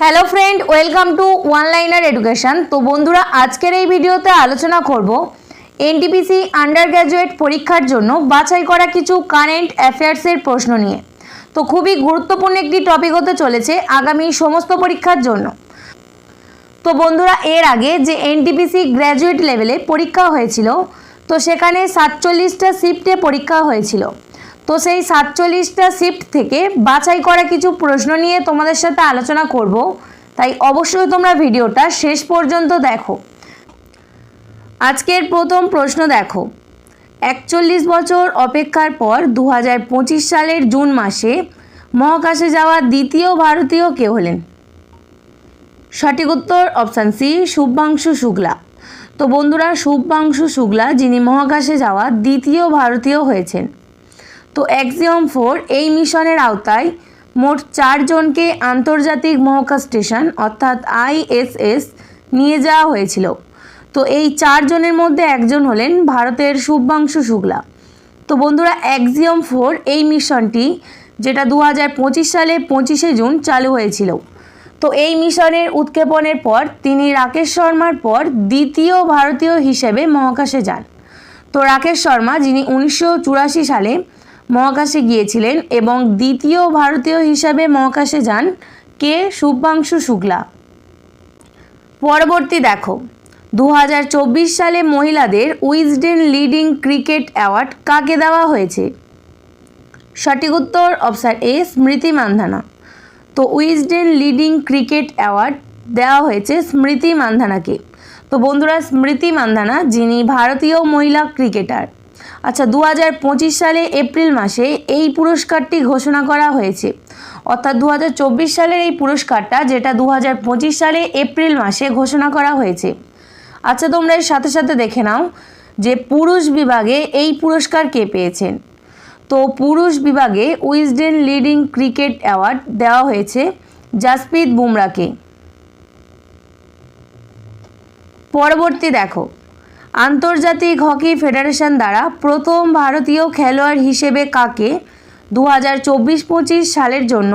Hello friend welcome to one liner education তো বন্ধুরা, আজকের এই ভিডিওতে আলোচনা করব এনটিপিসি আন্ডার গ্র্যাজুয়েট পরীক্ষার জন্য বাছাই করা কিছু কারেন্ট অ্যাফেয়ার্সের প্রশ্ন নিয়ে। তো খুবই গুরুত্বপূর্ণ একটি টপিক হতে চলেছে আগামী সমস্ত পরীক্ষার জন্য। তো বন্ধুরা, এর আগে যে এনটিপিসি গ্র্যাজুয়েট লেভেলে পরীক্ষা হয়েছিল, তো সেখানে সাতচল্লিশটা শিফটে পরীক্ষা হয়েছিল। তো সেই সাতচল্লিশটা শিফট থেকে বাছাই করা কিছু প্রশ্ন নিয়ে তোমাদের সাথে আলোচনা করব। তাই অবশ্যই তোমরা ভিডিওটা শেষ পর্যন্ত দেখো। আজকের প্রথম প্রশ্ন দেখো। একচল্লিশ বছর অপেক্ষার পর দু হাজার পঁচিশ সালের জুন মাসে মহাকাশে যাওয়া দ্বিতীয় ভারতীয় কে হলেন? সঠিক উত্তর অপশান সি শুভ্রাংশু শুক্লা। তো বন্ধুরা, শুভ্রাংশু শুক্লা যিনি মহাকাশে যাওয়া দ্বিতীয় ভারতীয় হয়েছেন। তো অ্যাক্সিয়ম ফোর এই মিশনের আওতায় মোট চারজনকে আন্তর্জাতিক মহাকাশ স্টেশন, অর্থাৎ আইএসএস নিয়ে যাওয়া হয়েছিল। তো এই চারজনের মধ্যে একজন হলেন ভারতের শুভ্রাংশু শুক্লা। তো বন্ধুরা অ্যাক্সিয়ম ফোর এই মিশনটি যেটা দু হাজার পঁচিশ সালে পঁচিশে জুন চালু হয়েছিল। তো এই মিশনের উৎক্ষেপণের পর তিনি রাকেশ শর্মার পর দ্বিতীয় ভারতীয় হিসেবে মহাকাশে যান। তো রাকেশ শর্মা, যিনি উনিশশো চুরাশি সালে মহাকাশে গিয়েছিলেন এবং দ্বিতীয় ভারতীয় হিসাবে মহাকাশে যান কে? শুভাংশু শুক্লা। পরবর্তী দেখো দু হাজার চব্বিশ সালে মহিলাদের উইজডেন লিডিং ক্রিকেট অ্যাওয়ার্ড কাকে দেওয়া হয়েছে? সঠিক উত্তর অপশান এ, স্মৃতি মান্ধানা। তো উইজডেন লিডিং ক্রিকেট অ্যাওয়ার্ড দেওয়া হয়েছে স্মৃতি মান্ধানাকে। তো বন্ধুরা, স্মৃতি মান্ধানা যিনি ভারতীয় মহিলা ক্রিকেটার আচ্ছা দু হাজার পঁচিশ সালে এপ্রিল মাসে এই পুরস্কারটি ঘোষণা করা হয়েছে। অর্থাৎ দুহাজার চব্বিশ সালের এই পুরস্কারটা, যেটা দু হাজার পঁচিশ সালে এপ্রিল মাসে ঘোষণা করা হয়েছে। আচ্ছা তোমরা এর সাথে সাথে দেখে নাও যে পুরুষ বিভাগে এই পুরস্কার কে পেয়েছেন। তো পুরুষ বিভাগে উইজডেন লিডিং ক্রিকেট অ্যাওয়ার্ড দেওয়া হয়েছে জাসপ্রীত বুমরাকে পরবর্তী দেখো। আন্তর্জাতিক হকি ফেডারেশন দ্বারা প্রথম ভারতীয় খেলোয়াড় হিসেবে কাকে দু হাজার চব্বিশ পঁচিশ সালের জন্য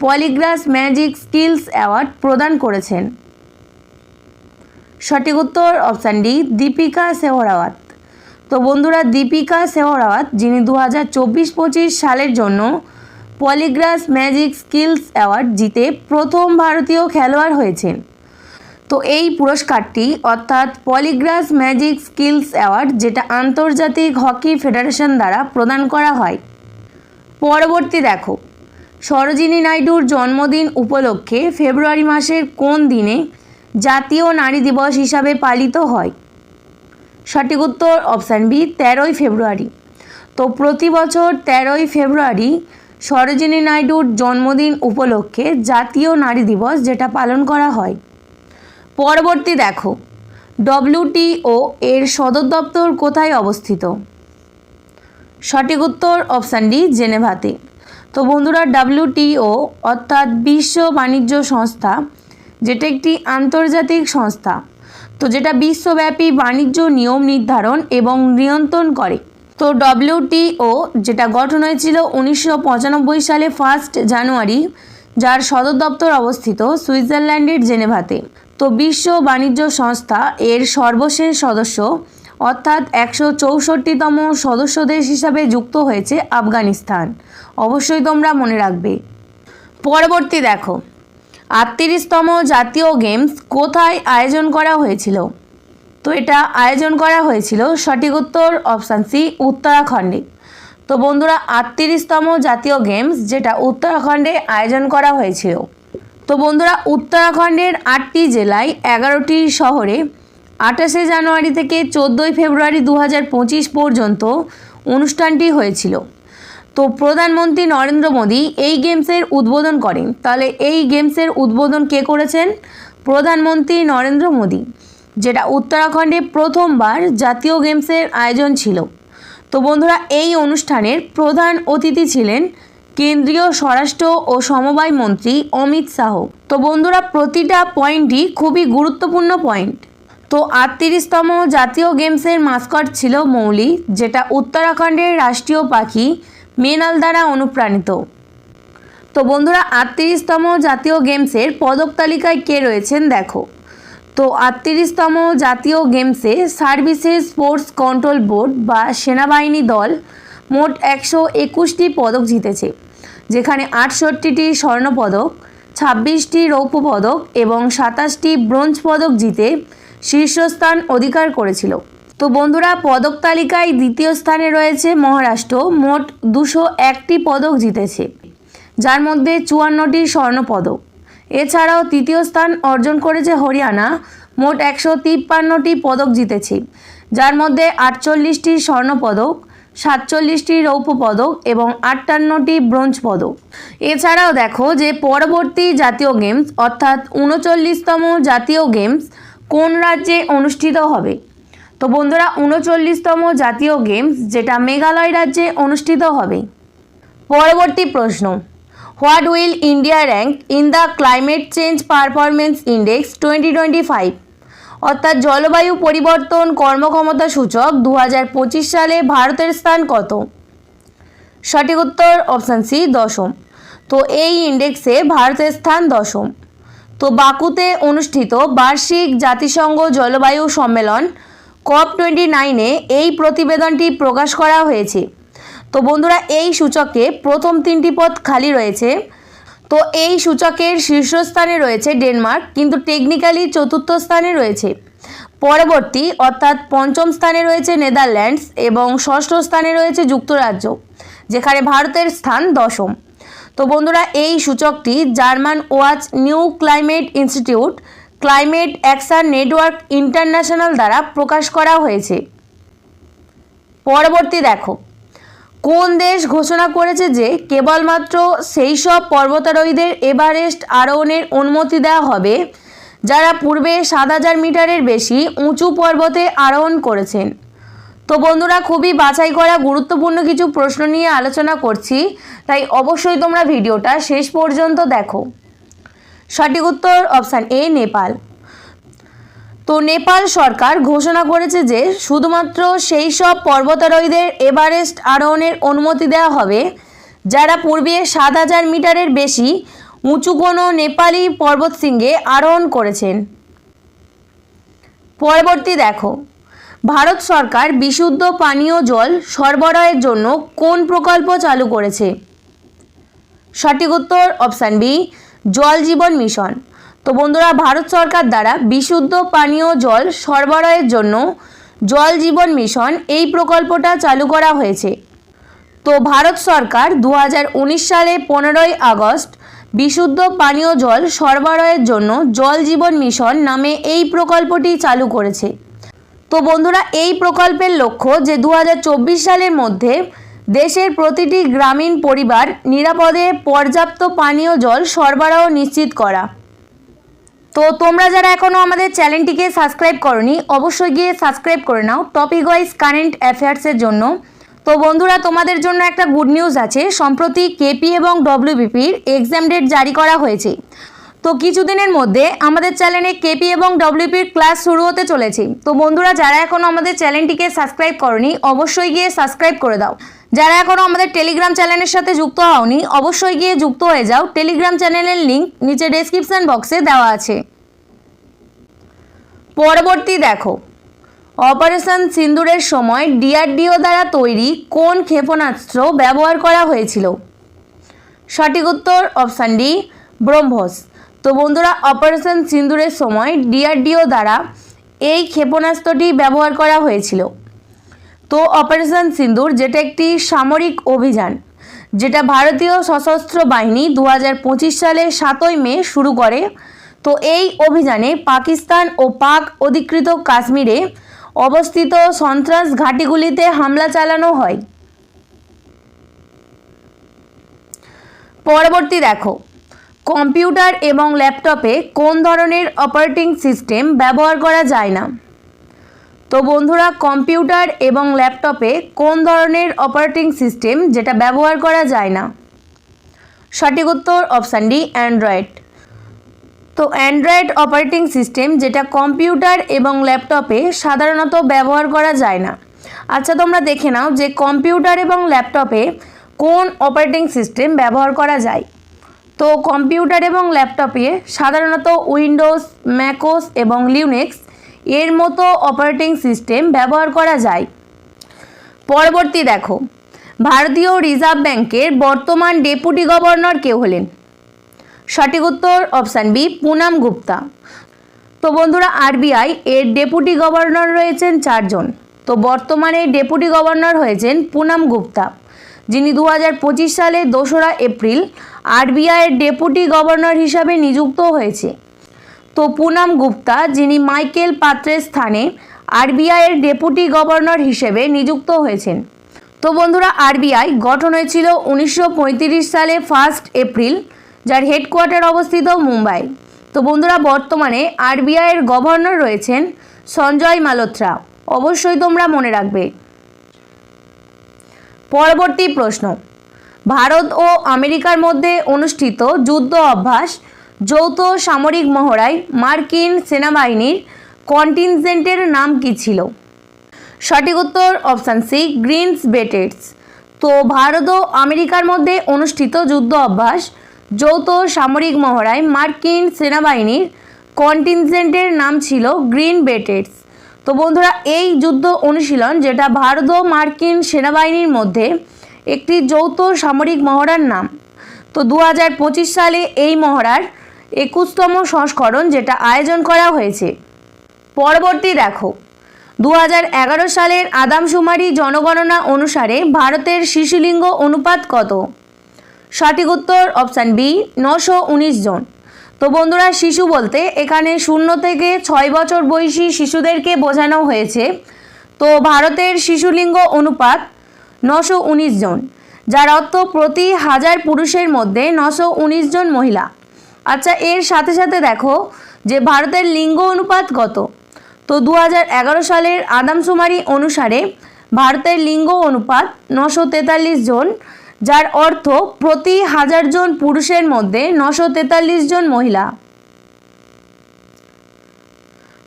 পলিগ্রাস ম্যাজিক স্কিলস অ্যাওয়ার্ড প্রদান করেছেন? সঠিক উত্তর অপশান ডি, দীপিকা সেহরাওয়াত। তো বন্ধুরা, দীপিকা সেহরাওয়াত, যিনি দু হাজার চব্বিশ পঁচিশ সালের জন্য পলিগ্রাস ম্যাজিক স্কিলস অ্যাওয়ার্ড জিতে প্রথম ভারতীয় খেলোয়াড় হয়েছেন। তো এই পুরস্কারটি অর্থাৎ পলিগ্রাস ম্যাজিক স্কিলস অ্যাওয়ার্ড, যেটা আন্তর্জাতিক হকি ফেডারেশন দ্বারা প্রদান করা হয়। পরবর্তী দেখো, সরোজিনী নাইডুর জন্মদিন উপলক্ষে ফেব্রুয়ারি মাসের কোন দিনে জাতীয় নারী দিবস হিসাবে পালিত হয়? সঠিক উত্তর অপশান বি, তেরোই ফেব্রুয়ারি। তো প্রতি বছর তেরোই ফেব্রুয়ারি সরোজিনী নাইডুর জন্মদিন উপলক্ষে জাতীয় নারী দিবস, যেটা পালন করা হয়। পরবর্তী দেখো। ডব্লিউটিও এর সদর দপ্তর কোথায় অবস্থিত? সঠিক উত্তর অপশান ডি জেনেভাতে। তো বন্ধুরা ডাব্লিউটিও অর্থাৎ বিশ্ব বাণিজ্য সংস্থা, যেটা একটি আন্তর্জাতিক সংস্থা, তো যেটা বিশ্বব্যাপী বাণিজ্য নিয়ম নির্ধারণ এবং নিয়ন্ত্রণ করে। তো ডব্লিউটিও যেটা গঠন হয়েছিল উনিশশো পঁচানব্বই সালে ফার্স্ট জানুয়ারি যার সদর দপ্তর অবস্থিত সুইজারল্যান্ডের জেনেভাতে। তো বিশ্ব বাণিজ্য সংস্থা এর সর্বশেষ সদস্য, অর্থাৎ একশো চৌষট্টিতম সদস্য দেশ হিসাবে যুক্ত হয়েছে আফগানিস্তান। অবশ্যই তোমরা মনে রাখবে। পরবর্তী দেখো, আটত্রিশতম জাতীয় গেমস কোথায় আয়োজন করা হয়েছিল? তো এটা আয়োজন করা হয়েছিল সঠিক উত্তর অপশান সি, উত্তরাখণ্ডে। তো বন্ধুরা, আটত্রিশতম জাতীয় গেমস যেটা উত্তরাখণ্ডে আয়োজন করা হয়েছিল তো বন্ধুরা, উত্তরাখণ্ডের আটটি জেলায় এগারোটি শহরে আঠাশে জানুয়ারি থেকে চোদ্দোই ফেব্রুয়ারি দু হাজার পঁচিশ পর্যন্ত অনুষ্ঠানটি হয়েছিল। তো প্রধানমন্ত্রী নরেন্দ্র মোদী এই গেমসের উদ্বোধন করেন। তাহলে এই গেমসের উদ্বোধন কে করেছেন? প্রধানমন্ত্রী নরেন্দ্র মোদী, যেটা উত্তরাখণ্ডে প্রথমবার জাতীয় গেমসের আয়োজন ছিল। তো বন্ধুরা, এই অনুষ্ঠানের প্রধান অতিথি ছিলেন কেন্দ্রীয় স্বরাষ্ট্র ও সমবায় মন্ত্রী অমিত শাহ। তো বন্ধুরা, প্রতিটা পয়েন্টই খুবই গুরুত্বপূর্ণ পয়েন্ট। তো আটত্রিশতম জাতীয় গেমসের মাস্কট ছিল মৌলি, যেটা উত্তরাখণ্ডের রাষ্ট্রীয় পাখি মেনাল দ্বারা অনুপ্রাণিত। তো বন্ধুরা, আটত্রিশতম জাতীয় গেমসের পদক তালিকায় কে রয়েছেন দেখো। তো আটত্রিশতম জাতীয় গেমসে সার্ভিসেস স্পোর্টস কন্ট্রোল বোর্ড বা সেনাবাহিনী দল মোট একশো একুশটি পদক জিতেছে। যেখানে আটষট্টিটি স্বর্ণপদক, ছাব্বিশটি রৌপ্য পদক এবং সাতাশটি ব্রোঞ্জ পদক জিতে শীর্ষস্থান অধিকার করেছিল। তো বন্ধুরা, পদক তালিকায় দ্বিতীয় স্থানে রয়েছে মহারাষ্ট্র, মোট দুশো একটি পদক জিতেছে, যার মধ্যে চুয়ান্নটি স্বর্ণপদক। এছাড়াও তৃতীয় স্থান অর্জন করেছে হরিয়ানা, মোট একশো তিপ্পান্নটি পদক জিতেছে, যার মধ্যে আটচল্লিশটি স্বর্ণপদক সাতচল্লিশটি রৌপ্য পদক এবং আটান্নটি ব্রোঞ্জ পদক। এছাড়াও দেখো যে পরবর্তী জাতীয় গেমস, অর্থাৎ উনচল্লিশতম জাতীয় গেমস কোন রাজ্যে অনুষ্ঠিত হবে? তো বন্ধুরা, উনচল্লিশতম জাতীয় গেমস যেটা মেঘালয় রাজ্যে অনুষ্ঠিত হবে। পরবর্তী প্রশ্ন, what will India rank in the climate change performance index twenty twenty five? অর্থাৎ জলবায়ু পরিবর্তন কর্মক্ষমতা সূচক দু হাজার পঁচিশ সালে ভারতের স্থান কত? সঠিক উত্তর অপশান সি দশম। তো এই ইন্ডেক্সে ভারতের স্থান দশম। তো বাকুতে অনুষ্ঠিত বার্ষিক জাতিসংঘ জলবায়ু সম্মেলন কপ টোয়েন্টি নাইনে এই প্রতিবেদনটি প্রকাশ করা হয়েছে। তো বন্ধুরা, এই সূচকে প্রথম তিনটি পদ খালি রয়েছে। তো এই সূচকের শীর্ষস্থানে রয়েছে ডেনমার্ক, কিন্তু টেকনিক্যালি চতুর্থ স্থানে রয়েছে। পরবর্তী, অর্থাৎ পঞ্চম স্থানে রয়েছে নেদারল্যান্ডস এবং ষষ্ঠ স্থানে রয়েছে যুক্তরাজ্য, যেখানে ভারতের স্থান দশম। তো বন্ধুরা, এই সূচকটি German watch new climate institute, climate action network international দ্বারা প্রকাশ করা হয়েছে। পরবর্তী দেখো। কোন দেশ ঘোষণা করেছে যে কেবলমাত্র সেই সব পর্বতারোহীদের এভারেস্ট আরোহণের অনুমতি দেওয়া হবে, যারা পূর্বে সাত হাজার মিটারের বেশি উঁচু পর্বতে আরোহণ করেছেন? তো বন্ধুরা, খুবই বাছাই করা গুরুত্বপূর্ণ কিছু প্রশ্ন নিয়ে আলোচনা করছি, তাই অবশ্যই তোমরা ভিডিওটা শেষ পর্যন্ত দেখো। সঠিক উত্তর অপশান এ, নেপাল। তো নেপাল সরকার ঘোষণা করেছে যে শুধুমাত্র সেই সব পর্বতারোহীদের এভারেস্ট আরোহণের অনুমতি দেওয়া হবে, যারা পূর্বে সাত হাজার মিটারের বেশি উঁচু কোনো নেপালি পর্বতশৃঙ্গে আরোহণ করেছেন। পরবর্তী দেখো, ভারত সরকার বিশুদ্ধ পানীয় জল সরবরাহের জন্য কোন প্রকল্প চালু করেছে? সঠিক উত্তর অপশান বি, জল জীবন মিশন। তো বন্ধুরা, ভারত সরকার দ্বারা বিশুদ্ধ পানীয় জল সরবরাহের জন্য জল জীবন মিশন এই প্রকল্পটা চালু করা হয়েছে। তো ভারত সরকার দু হাজার উনিশ সালে পনেরোই আগস্ট বিশুদ্ধ পানীয় জল সরবরাহের জন্য জল জীবন মিশন নামে এই প্রকল্পটি চালু করেছে। তো বন্ধুরা, এই প্রকল্পের লক্ষ্য যে দু হাজার চব্বিশ সালের মধ্যে দেশের প্রতিটি গ্রামীণ পরিবার নিরাপদে পর্যাপ্ত পানীয় জল সরবরাহ নিশ্চিত করা। তো তোমরা যারা এখনও আমাদের চ্যানেলটিকে সাবস্ক্রাইব করনি, অবশ্যই গিয়ে সাবস্ক্রাইব করে নাও টপিক ওয়াইজ কারেন্ট অ্যাফেয়ার্সের জন্য। তো বন্ধুরা, তোমাদের জন্য একটা গুড নিউজ আছে। সম্প্রতি কেপি এবং ডব্লিউবিপির এক্সাম ডেট জারি করা হয়েছে। তো কিছুদিনের মধ্যে আমাদের চ্যানেলে কেপি এবং ডব্লিউপির ক্লাস শুরু হতে চলেছে। তো বন্ধুরা, যারা এখনও আমাদের চ্যানেলটিকে সাবস্ক্রাইব করনি, অবশ্যই গিয়ে সাবস্ক্রাইব করে দাও। যারা এখনও আমাদের টেলিগ্রাম চ্যানেলের সাথে যুক্ত হওনি, অবশ্যই গিয়ে যুক্ত হয়ে যাও। টেলিগ্রাম চ্যানেলের লিঙ্ক নিচে ডেসক্রিপশন বক্সে দেওয়া আছে। পরবর্তী দেখো, অপারেশন সিন্দুরের সময় ডিআরডিও দ্বারা তৈরি কোন ক্ষেপণাস্ত্র ব্যবহার করা হয়েছিল? সঠিক উত্তর অপশান ডি, ব্রহ্মস। তো বন্ধুরা অপারেশন সিন্দুরের সময় ডিআরডিও দ্বারা এই ক্ষেপণাস্ত্রটি ব্যবহার করা হয়েছিল। তো অপারেশন সিন্দুর যেটা একটি সামরিক অভিযান, যেটা ভারতীয় সশস্ত্র বাহিনী দু সালে সাতই মে শুরু করে, তো এই অভিযানে পাকিস্তান ও পাক অধিকৃত কাশ্মীরে অবস্থিত সন্ত্রাস ঘাঁটিগুলিতে হামলা চালানো হয়। পরবর্তী দেখো কম্পিউটার এবং ল্যাপটপে কোন ধরনের অপারেটিং সিস্টেম ব্যবহার করা যায় না? তো বন্ধুরা, কম্পিউটার এবং ল্যাপটপে কোন ধরনের অপারেটিং সিস্টেম যেটা ব্যবহার করা যায় না? সঠিক উত্তর অপশান ডি অ্যান্ড্রয়েড তো অ্যান্ড্রয়েড অপারেটিং সিস্টেম যেটা কম্পিউটার এবং ল্যাপটপে সাধারণত ব্যবহার করা যায় না। আচ্ছা তোমরা দেখে নাও যে কম্পিউটার এবং ল্যাপটপে কোন অপারেটিং সিস্টেম ব্যবহার করা যায়। তো কম্পিউটার এবং ল্যাপটপে সাধারণত উইন্ডোজ, ম্যাকোস এবং লিউনেক্স এর মতো অপারেটিং সিস্টেম ব্যবহার করা যায়। পরবর্তী দেখো, ভারতীয় রিজার্ভ ব্যাংকের বর্তমান ডেপুটি গভর্নর কে হলেন? সঠিক উত্তর অপশান বি, পুনাম গুপ্তা। তো বন্ধুরা আরবিআই এর ডেপুটি গভর্নর রয়েছেন চারজন। তো বর্তমানে ডেপুটি গভর্নর হয়েছেন পুনাম গুপ্তা, যিনি দু হাজার পঁচিশ সালে দোসরা এপ্রিল আরবিআইয়ের ডেপুটি গভর্নর হিসাবে নিযুক্ত হয়েছে। তো পুনাম গুপ্তা, যিনি মাইকেল পাত্রের স্থানে আরবিআইয়ের ডেপুটি গভর্নর হিসেবে নিযুক্ত হয়েছেন। তো বন্ধুরা, আরবিআই গঠন হয়েছিল উনিশশো পঁয়ত্রিশ সালে ফার্স্ট এপ্রিল যার হেডকোয়ার্টার অবস্থিত মুম্বাই। তো বন্ধুরা, বর্তমানে আরবিআইয়ের গভর্নর রয়েছেন সঞ্জয় মালোত্রা। অবশ্যই তোমরা মনে রাখবে। পরবর্তী প্রশ্ন ভারত ও আমেরিকার মধ্যে অনুষ্ঠিত যুদ্ধ অভ্যাস, যৌথ সামরিক মহড়ায় মার্কিন সেনাবাহিনীর কন্টিনজেন্টের নাম কী ছিল? সঠিক উত্তর অপশান সি, গ্রিনস বেটেডস তো ভারত ও আমেরিকার মধ্যে অনুষ্ঠিত যুদ্ধ অভ্যাস, যৌথ সামরিক মহড়ায় মার্কিন সেনাবাহিনীর কন্টিনজেন্টের নাম ছিল গ্রিন বেটেডস তো বন্ধুরা, এই যুদ্ধ অনুশীলন যেটা ভারত ও মার্কিন সেনাবাহিনীর মধ্যে একটি যৌথ সামরিক মহড়ার নাম। তো দু হাজার পঁচিশ সালে এই মহড়ার একুশতম সংস্করণ যেটা আয়োজন করা হয়েছে। পরবর্তী দেখো দু হাজার এগারো সালের আদামশুমারি জনগণনা অনুসারে ভারতের শিশুলিঙ্গ অনুপাত কত? সঠিক উত্তর অপশান বি নশো জন। তো বন্ধুরা, শিশু বলতে এখানে শূন্য থেকে ছয় বছর বয়সী শিশুদেরকে বোঝানো হয়েছে। তো ভারতের শিশুলিঙ্গ অনুপাত নশো জন, যার অর্থ প্রতি হাজার পুরুষের মধ্যে নশো জন মহিলা। আচ্ছা এর সাথে সাথে দেখো যে ভারতের লিঙ্গ অনুপাত কত। তো দু হাজার এগারো সালের আদামশুমারি অনুসারে ভারতের লিঙ্গ অনুপাত নশো জন, যার অর্থ প্রতি হাজার জন পুরুষের মধ্যে নশো জন মহিলা।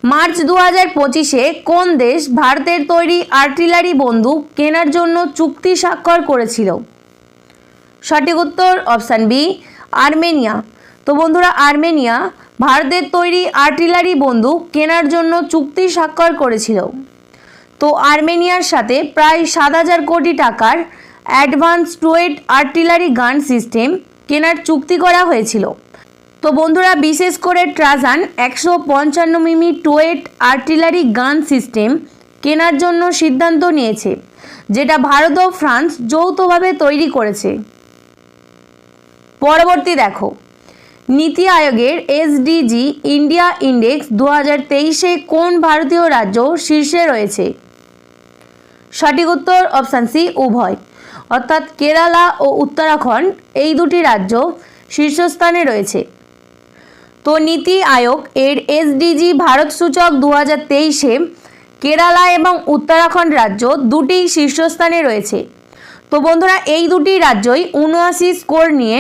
মার্চ দু হাজার পঁচিশে কোন দেশ ভারতের তৈরি আর্টিলারি বন্দুক কেনার জন্য চুক্তি স্বাক্ষর করেছিল? সঠিক উত্তর অপশান বি, আর্মেনিয়া। তো বন্ধুরা, আর্মেনিয়া ভারতের তৈরি আর্টিলারি বন্দুক কেনার জন্য চুক্তি স্বাক্ষর করেছিল। তো আর্মেনিয়ার সাথে প্রায় সাত হাজার কোটি টাকার advance towed artillery gun system কেনার চুক্তি করা হয়েছিল। তো বন্ধুরা, বিশেষ করে ট্রাজান একশো পঞ্চান্ন মিমি টোয়েট আর্টিলারি গান সিস্টেম কেনার জন্য সিদ্ধান্ত নিয়েছে, যেটা ভারত ও ফ্রান্স যৌথভাবে তৈরি করেছে। পরবর্তী দেখো, নীতি আয়োগের এসডিজি ইন্ডিয়া ইন্ডেক্স দু হাজার তেইশে কোন ভারতীয় রাজ্য শীর্ষে রয়েছে? সঠিক উত্তর অপশান সি, উভয়। অর্থাৎ কেরালা ও উত্তরাখণ্ড, এই দুটি রাজ্য শীর্ষস্থানে রয়েছে। তো নীতি আয়োগ এর এসডিজি ভারত সূচক দু হাজার তেইশে কেরালা এবং উত্তরাখণ্ড রাজ্য দুটি শীর্ষস্থানে রয়েছে। তো বন্ধুরা, এই দুটি রাজ্যই উনআশি স্কোর নিয়ে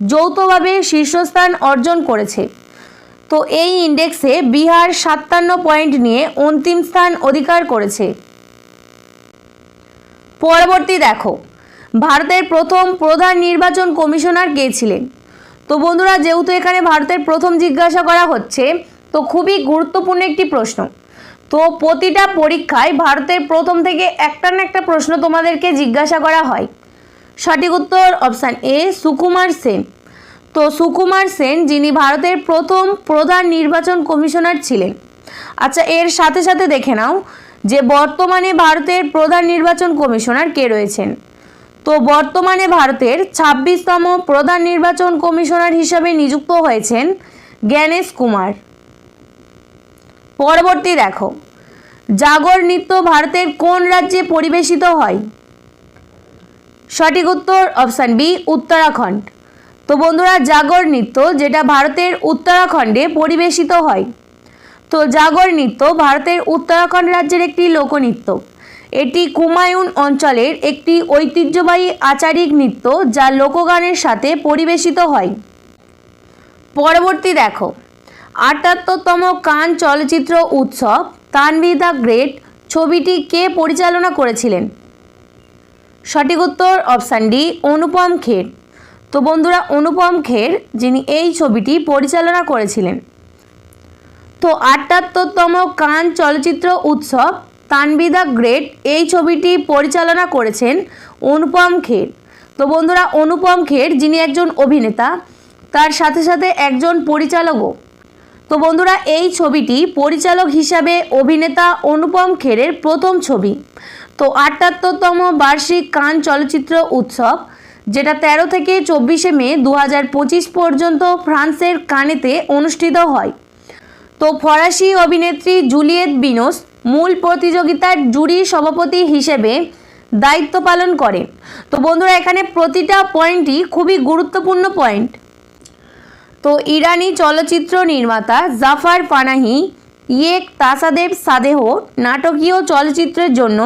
যৌথভাবে শীর্ষস্থান অর্জন করেছে। তো এই ইন্ডেক্সে বিহার সাতান্ন পয়েন্ট নিয়ে অন্তিম স্থান অধিকার করেছে। পরবর্তী দেখো, ভারতের প্রথম প্রধান নির্বাচন কমিশনার কে ছিলেন? তো বন্ধুরা, যেহেতু এখানে ভারতের প্রথম জিজ্ঞাসা করা হচ্ছে, তো খুবই গুরুত্বপূর্ণ একটি প্রশ্ন। তো প্রতিটা পরীক্ষায় ভারতের প্রথম থেকে একটা না একটা প্রশ্ন তোমাদেরকে জিজ্ঞাসা করা হয়। সঠিক উত্তর অপশান এ, সুকুমার সেন। তো সুকুমার সেন, যিনি ভারতের প্রথম প্রধান নির্বাচন কমিশনার ছিলেন। আচ্ছা এর সাথে সাথে দেখে নাও যে বর্তমানে ভারতের প্রধান নির্বাচন কমিশনার কে রয়েছেন? তো বর্তমানে ভারতের ছাব্বিশতম প্রধান নির্বাচন কমিশনার হিসাবে নিযুক্ত হয়েছেন জ্ঞানেশ কুমার। পরবর্তী দেখো, জাগর নৃত্য ভারতের কোন রাজ্যে পরিবেশিত হয়? সঠিক উত্তর অপশান বি, উত্তরাখণ্ড। তো বন্ধুরা, জাগর নৃত্য যেটা ভারতের উত্তরাখণ্ডে পরিবেশিত হয়। তো জাগর নৃত্য ভারতের উত্তরাখণ্ড রাজ্যের একটি লোকনৃত্য। এটি কুমায়ুন অঞ্চলের একটি ঐতিহ্যবাহী আচারিক নৃত্য যা লোকগানের সাথে পরিবেশিত হয়। পরবর্তী দেখো। আটাত্তরতম কান চলচ্চিত্র উৎসব তানভি দ্য গ্রেট ছবিটি কে পরিচালনা করেছিলেন? সঠিক উত্তর অপশান ডি, অনুপম খের। তো বন্ধুরা, অনুপম খের, যিনি এই ছবিটি পরিচালনা করেছিলেন। তো আটাত্তরতম কান চলচ্চিত্র উৎসব তানবি দ্য গ্রেট এই ছবিটি পরিচালনা করেছেন অনুপম খের। তো বন্ধুরা, অনুপম খের যিনি একজন অভিনেতা, তার সাথে সাথে একজন পরিচালকও। তো বন্ধুরা, এই ছবিটি পরিচালক হিসাবে অভিনেতা অনুপম খেরের প্রথম ছবি। তো আটাত্তরতম বার্ষিক কান চলচ্চিত্র উৎসব, যেটা তেরো থেকে চব্বিশে মে দু হাজার পঁচিশ পর্যন্ত ফ্রান্সের কানেতে অনুষ্ঠিত হয়। তো ফরাসি অভিনেত্রী জুলিয়েট বিনোস মূল প্রতিযোগিতার জুরি সভাপতি হিসেবে দায়িত্ব পালন করে। তো বন্ধুরা, এখানে প্রতিটা পয়েন্টই খুবই গুরুত্বপূর্ণ পয়েন্ট। তো ইরানি চলচ্চিত্র নির্মাতা জাফার পানাহি ইয়েক তাসাদেব সাদেহ নাটকীয় চলচ্চিত্রের জন্য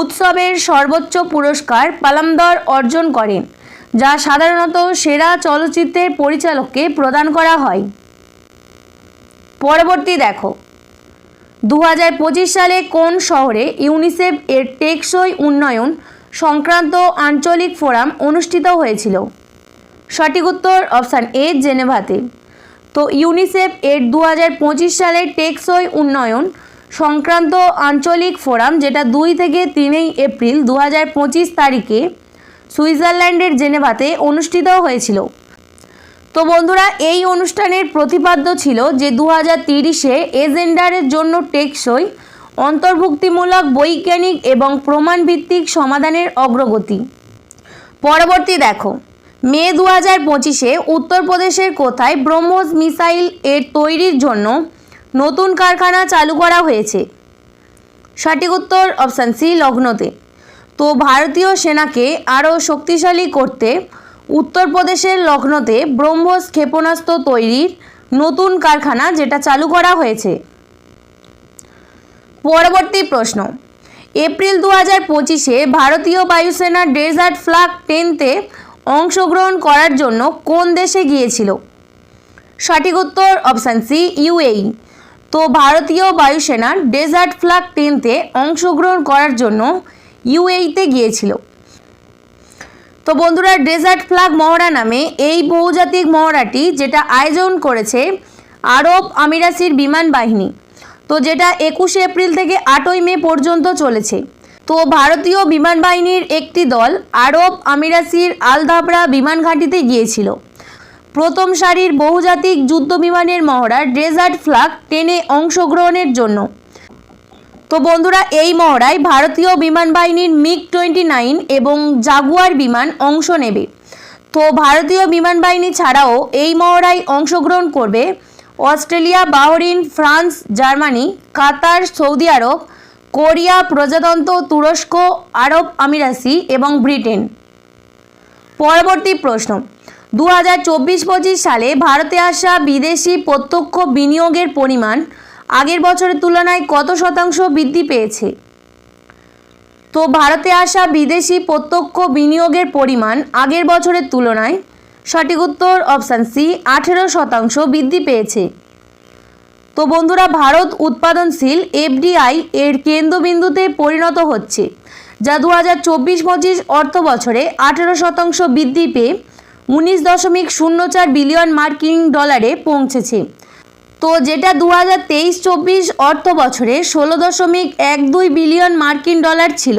উৎসবের সর্বোচ্চ পুরস্কার পালামদর অর্জন করেন যা সাধারণত সেরা চলচ্চিত্রের পরিচালককে প্রদান করা হয়। পরবর্তী দেখো। দু হাজার পঁচিশ সালে কোন শহরে ইউনিসেফ এর টেকসই উন্নয়ন সংক্রান্ত আঞ্চলিক ফোরাম অনুষ্ঠিত হয়েছিল? সঠিক উত্তর অপশান এ, জেনেভাতে। তো ইউনিসেফ এর দু সালের টেকসই উন্নয়ন সংক্রান্ত আঞ্চলিক ফোরাম, যেটা দুই থেকে তিনই এপ্রিল দু হাজার পঁচিশ তারিখে সুইজারল্যান্ডের জেনেভাতে অনুষ্ঠিত হয়েছিল। তো বন্ধুরা, এই অনুষ্ঠানের প্রতিপাদ্য ছিল যে দু হাজার তিরিশে এজেন্ডারের জন্য টেকসই, অন্তর্ভুক্তিমূলক, বৈজ্ঞানিক এবং প্রমাণভিত্তিক সমাধানের অগ্রগতি। পরবর্তী দেখো, মে দু হাজার পঁচিশে উত্তরপ্রদেশের কোথায় ব্রহ্মোস মিসাইল এর তৈরির জন্য নতুন কারখানা চালু করা হয়েছে? সঠিক উত্তর অপশান সি লগ্নতে তো ভারতীয় সেনাকে আরও শক্তিশালী করতে উত্তরপ্রদেশের লখনৌতে ব্রহ্মোস ক্ষেপণাস্ত্র তৈরির নতুন কারখানা যেটা চালু করা হয়েছে। পরবর্তী প্রশ্ন। এপ্রিল দু হাজার পঁচিশে ভারতীয় বায়ুসেনা ডেজার্ট ফ্লাগ টেনতে অংশগ্রহণ করার জন্য কোন দেশে গিয়েছিল? সঠিক উত্তর অপশান সি ইউএই তো ভারতীয় বায়ুসেনা ডেজার্ট ফ্লাগ টেনতে অংশগ্রহণ করার জন্য ইউএইতে গিয়েছিল। তো বন্ধুরা ডেজার্ট ফ্লাগ মহড়া নামে এই বহুজাতিক মহড়াটি যেটা আয়োজন করেছে আরব আমিরাসির বিমান বাহিনী। তো যেটা একুশে এপ্রিল থেকে আটই মে পর্যন্ত চলেছে। তো ভারতীয় বিমান বাহিনীর একটি দল আরব আমিরাসির আলদাবরা বিমান ঘাঁটিতে গিয়েছিল। প্রথম সারির বহুজাতিক যুদ্ধ বিমানের মহড়া ডেজার্ট ফ্লাগ টেনে অংশগ্রহণের জন্য। তো বন্ধুরা, এই মহড়ায় ভারতীয় বিমান বাহিনীর মিগ টোয়েন্টি নাইন এবং জাগুয়ার বিমান অংশ নেবে। তো ভারতীয় বিমান বাহিনী ছাড়াও এই মহড়ায় অংশগ্রহণ করবে Australia, Bahrain, France, Germany, Qatar, Saudi Arab, Korea, প্রজাতন্ত্র, তুরস্ক, আরব আমিরাসি এবং ব্রিটেন। পরবর্তী প্রশ্ন। দু হাজার সালে ভারতে আসা বিদেশি প্রত্যক্ষ বিনিয়োগের পরিমাণ আগের বছরের তুলনায় কত শতাংশ বৃদ্ধি পেয়েছে? তো ভারতে আসা বিদেশি প্রত্যক্ষ বিনিয়োগের পরিমাণ আগের বছরের তুলনায় সঠিক উত্তর অপশান সি, আঠেরো শতাংশ বৃদ্ধি পেয়েছে। তো বন্ধুরা, ভারত উৎপাদনশীল এফডিআই এর কেন্দ্রবিন্দুতে পরিণত হচ্ছে, যা দু হাজার চব্বিশ পঁচিশ অর্থ বছরে আঠেরো শতাংশ বৃদ্ধি পেয়ে উনিশ দশমিক শূন্য চার বিলিয়ন মার্কিন ডলারে পৌঁছেছে। তো যেটা দু হাজার তেইশ, চব্বিশ অর্থ বছরে ষোলো দশমিক এক দুই বিলিয়ন মার্কিন ডলার ছিল।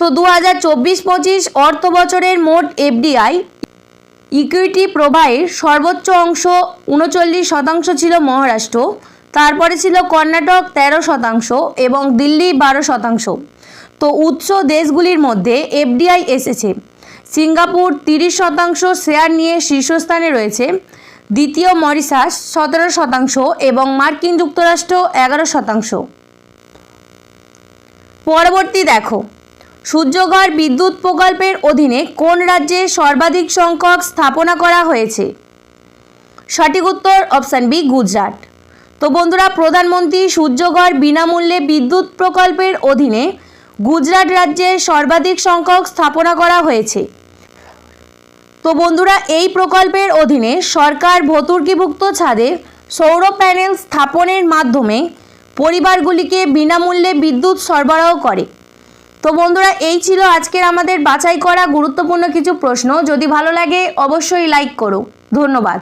তো দু হাজার চব্বিশ, পঁচিশ অর্থ বছরের মোট এফডিআই ইকুইটি প্রবাহের সর্বোচ্চ অংশ উনচল্লিশ শতাংশ ছিল মহারাষ্ট্র, তারপরে ছিল কর্ণাটক তেরো শতাংশ এবং দিল্লি বারো শতাংশ। তো উৎস দেশগুলির মধ্যে এফডিআই এসেছে। সিঙ্গাপুর তিরিশ শতাংশ শেয়ার নিয়ে শীর্ষস্থানে রয়েছে। দ্বিতীয় মরিশাস সতেরো শতাংশ এবং মার্কিন যুক্তরাষ্ট্র এগারো শতাংশ। পরবর্তী দেখো। সূর্যঘর বিদ্যুৎ প্রকল্পের অধীনে কোন রাজ্যে সর্বাধিক সংখ্যক স্থাপনা করা হয়েছে? সঠিক উত্তর অপশান বি, গুজরাট। তো বন্ধুরা, প্রধানমন্ত্রী সূর্যঘর বিনামূল্যে বিদ্যুৎ প্রকল্পের অধীনে গুজরাট রাজ্যে সর্বাধিক সংখ্যক স্থাপনা করা হয়েছে। তো বন্ধুরা, এই প্রকল্পের অধীনে সরকার ভতুর্কিভুক্ত ছাদে সৌর প্যানেল স্থাপনের মাধ্যমে পরিবারগুলিকে বিনামূল্যে বিদ্যুৎ সরবরাহ করে। তো বন্ধুরা, এই ছিল আজকের আমাদের বাছাই করা গুরুত্বপূর্ণ কিছু প্রশ্ন। যদি ভালো লাগে, অবশ্যই লাইক করো। ধন্যবাদ।